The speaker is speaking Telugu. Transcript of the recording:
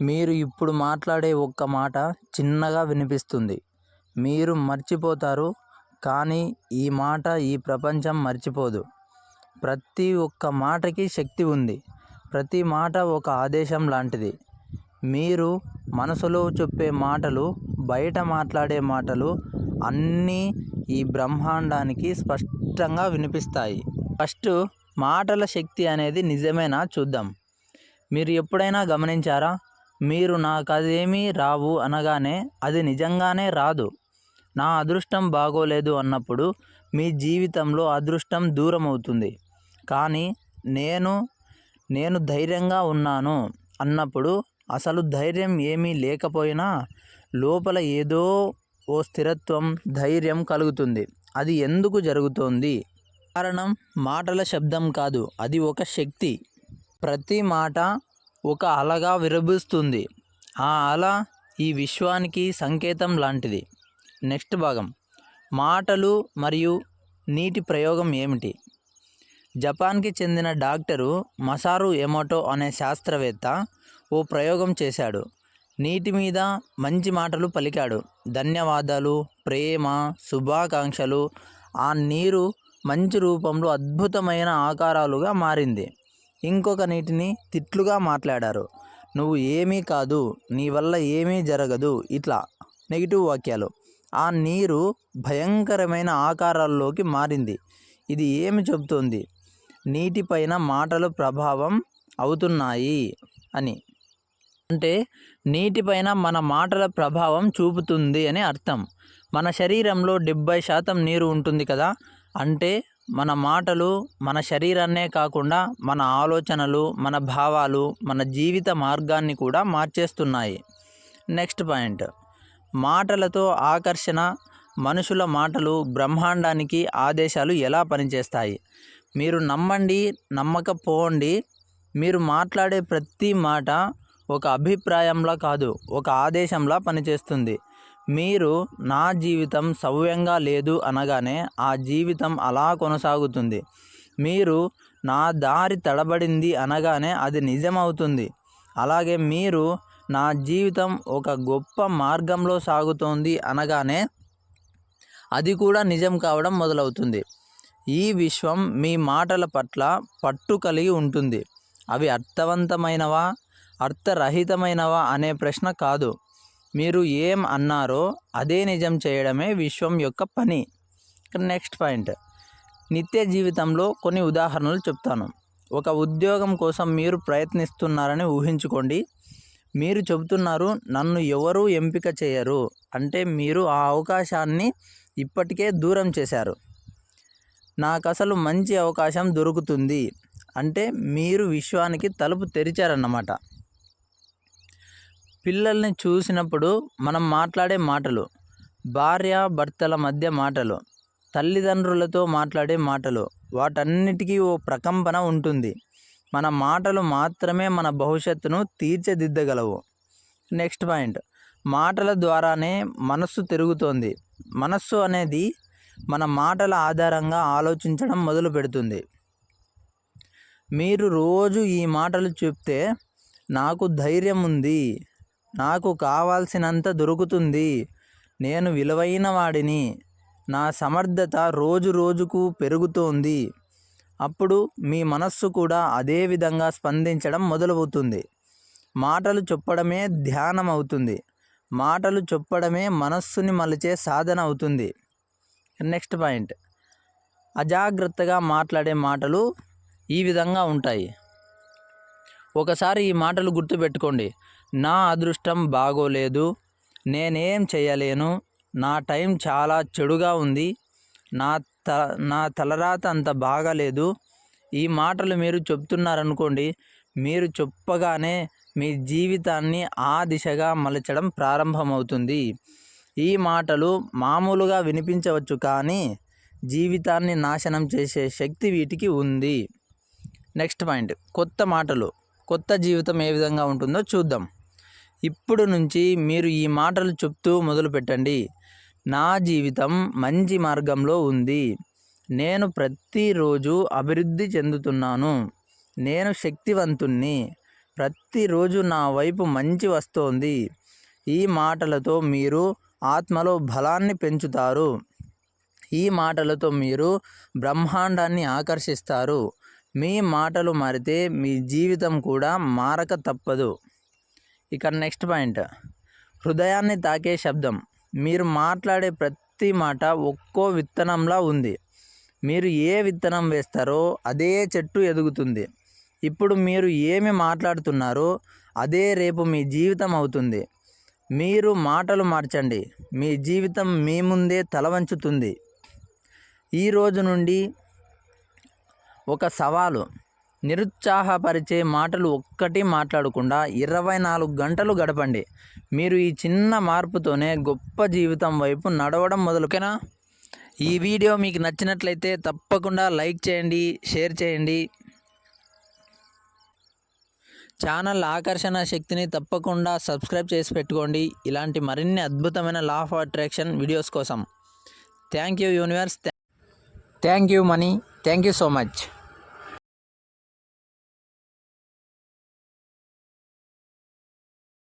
మీరు ఇప్పుడు మాట్లాడే ఒక్క మాట చిన్నగా వినిపిస్తుంది. మీరు మర్చిపోతారు కానీ ఈ మాట ఈ ప్రపంచం మర్చిపోదు. ప్రతి ఒక్క మాటకి శక్తి ఉంది. ప్రతి మాట ఒక ఆదేశం లాంటిది. మీరు మనసులో చెప్పే మాటలు బయట మాట్లాడే మాటలు అన్నీ ఈ బ్రహ్మాండానికి స్పష్టంగా వినిపిస్తాయి. ఫస్ట్ మాటల శక్తి అనేది నిజమేనా? చూద్దాం. మీరు ఎప్పుడైనా గమనించారా? మీరు నాకు అదేమీ రావు అనగానే అది నిజంగానే రాదు. నా అదృష్టం బాగోలేదు అన్నప్పుడు మీ జీవితంలో అదృష్టం దూరం అవుతుంది కానీ నేను నేను ధైర్యంగా ఉన్నాను అన్నప్పుడు అసలు ధైర్యం ఏమీ లేకపోయినా లోపల ఏదో ఓ స్థిరత్వం ధైర్యం కలుగుతుంది. అది ఎందుకు జరుగుతోంది? కారణం మాటల శబ్దం కాదు అది ఒక శక్తి. ప్రతి మాట ఒక అలగా విరభిస్తుంది ఆ అల ఈ విశ్వానికి సంకేతం లాంటిది. నెక్స్ట్ భాగం. మాటలు మరియు నీటి ప్రయోగం ఏమిటి? జపాన్కి చెందిన డాక్టరు మసారు ఎమోటో అనే శాస్త్రవేత్త ఓ ప్రయోగం చేశాడు. నీటి మీద మంచి మాటలు పలికాడు. ధన్యవాదాలు ప్రేమ శుభాకాంక్షలు. ఆ నీరు మంచి రూపంలో అద్భుతమైన ఆకారాలుగా మారింది. ఇంకొక నీటిని తిట్లుగా మాట్లాడారు. నువ్వు ఏమీ కాదు నీ వల్ల ఏమీ జరగదు ఇట్లా నెగిటివ్ వాక్యాలు. ఆ నీరు భయంకరమైన ఆకారాల్లోకి మారింది. ఇది ఏమి చెబుతోంది? నీటిపైన మాటలు ప్రభావం అవుతున్నాయి అని. అంటే నీటిపైన మన మాటల ప్రభావం చూపుతుంది అని అర్థం. మన శరీరంలో డెబ్బై శాతం నీరు ఉంటుంది కదా? అంటే మన మాటలు మన శరీరాన్నే కాకుండా మన ఆలోచనలు మన భావాలు మన జీవిత మార్గాన్ని కూడా మార్చేస్తున్నాయి. Next point. మాటలతో ఆకర్షణ మనుషుల మాటలు బ్రహ్మాండానికి ఆదేశాలు ఎలా పనిచేస్తాయి? మీరు నమ్మండి నమ్మకపోండి మీరు మాట్లాడే ప్రతి మాట ఒక అభిప్రాయంలా కాదు ఒక ఆదేశంలా పనిచేస్తుంది. మీరు నా జీవితం సవ్యంగా లేదు అనగానే ఆ జీవితం అలా కొనసాగుతుంది. మీరు నా దారి తడబడింది అనగానే అది నిజమవుతుంది. అలాగే మీరు నా జీవితం ఒక గొప్ప మార్గంలో సాగుతోంది అనగానే అది కూడా నిజం కావడం మొదలవుతుంది. ఈ విశ్వం మీ మాటల పట్ల పట్టు కలిగి ఉంటుంది. అవి అర్థవంతమైనవా? అర్థరహితమైనవా? అనే ప్రశ్న కాదు. మీరు ఏం అన్నారో అదే నిజం చేయడమే విశ్వం యొక్క పని. Next point. నిత్య జీవితంలో కొన్ని ఉదాహరణలు చెప్తాను. ఒక ఉద్యోగం కోసం మీరు ప్రయత్నిస్తున్నారని ఊహించుకోండి. మీరు చెబుతున్నారు నన్ను ఎవరూ ఎంపిక చేయరు. అంటే మీరు ఆ అవకాశాన్ని ఇప్పటికే దూరం చేశారు. నాకు అసలు మంచి అవకాశం దొరుకుతుంది. అంటే మీరు విశ్వానికి తలుపు తెరిచారన్నమాట. పిల్లల్ని చూసినప్పుడు మనం మాట్లాడే మాటలు భార్య భర్తల మధ్య మాటలు తల్లిదండ్రులతో మాట్లాడే మాటలు వాటన్నిటికీ ఓ ప్రకంపన ఉంటుంది. మన మాటలు మాత్రమే మన భవిష్యత్తును తీర్చిదిద్దగలవు. Next point. మాటల ద్వారానే మనస్సు తిరుగుతోంది. మనస్సు అనేది మన మాటల ఆధారంగా ఆలోచించడం మొదలు పెడుతుంది. మీరు రోజు ఈ మాటలు చెప్తే నాకు ధైర్యం ఉంది. నాకు కావాల్సినంత దొరుకుతుంది. నేను విలువైన వాడిని. నా సమర్థత రోజు రోజుకు పెరుగుతోంది. అప్పుడు మీ మనస్సు కూడా అదే విధంగా స్పందించడం మొదలవుతుంది. మాటలు చెప్పడమే ధ్యానం అవుతుంది మాటలు చెప్పడమే మనస్సుని మలిచే సాధన అవుతుంది. Next point. అజాగ్రత్తగా మాట్లాడే మాటలు ఈ విధంగా ఉంటాయి. ఒకసారి ఈ మాటలు గుర్తుపెట్టుకోండి. నా అదృష్టం బాగోలేదు నేనేం చేయలేను నా టైం చాలా చెడుగా ఉంది నా త నా తలరాత అంత బాగాలేదు. ఈ మాటలు మీరు చెప్తున్నారనుకోండి మీరు చెప్పగానే మీ జీవితాన్ని ఆ దిశగా మలచడం ప్రారంభమవుతుంది. ఈ మాటలు మామూలుగా వినిపించవచ్చు కానీ జీవితాన్ని నాశనం చేసే శక్తి వీటికి ఉంది. నెక్స్ట్ పాయింట్ కొత్త మాటలు కొత్త జీవితం ఏ విధంగా ఉంటుందో చూద్దాం. ఇప్పుడు నుంచి మీరు ఈ మాటలు చెప్తూ మొదలుపెట్టండి నా జీవితం మంచి మార్గంలో ఉంది. నేను ప్రతిరోజు అభివృద్ధి చెందుతున్నాను. నేను శక్తివంతుణ్ణి. ప్రతిరోజు నా వైపు మంచి వస్తోంది. ఈ మాటలతో మీరు ఆత్మలో బలాన్ని పెంచుతారు. ఈ మాటలతో మీరు బ్రహ్మాండాన్ని ఆకర్షిస్తారు. మీ మాటలు మారితే మీ జీవితం కూడా మారక తప్పదు. ఇక నెక్స్ట్ పాయింట్. హృదయాన్ని తాకే శబ్దం. మీరు మాట్లాడే ప్రతి మాట ఒక్కో విత్తనంలా ఉంది. మీరు ఏ విత్తనం వేస్తారో అదే చెట్టు ఎదుగుతుంది. ఇప్పుడు మీరు ఏమి మాట్లాడుతున్నారో అదే రేపు మీ జీవితం అవుతుంది. మీరు మాటలు మార్చండి. మీ జీవితం మీ ముందే తలవంచుతుంది ఈ రోజు నుండి ఒక సవాలు. నిరుత్సాహపరిచే మాటలు ఒక్కటి మాట్లాడకుండా ఇరవై నాలుగు గంటలు గడపండి. మీరు ఈ చిన్న మార్పుతోనే గొప్ప జీవితం వైపు నడవడం మొదలుకేనా? ఈ వీడియో మీకు నచ్చినట్లయితే తప్పకుండా లైక్ చేయండి షేర్ చేయండి. ఛానల్ ఆకర్షణ శక్తిని తప్పకుండా సబ్స్క్రైబ్ చేసి పెట్టుకోండి. ఇలాంటి మరిన్ని అద్భుతమైన లా ఆఫ్ అట్రాక్షన్ వీడియోస్ కోసం. Thank you universe thank you money thank you so much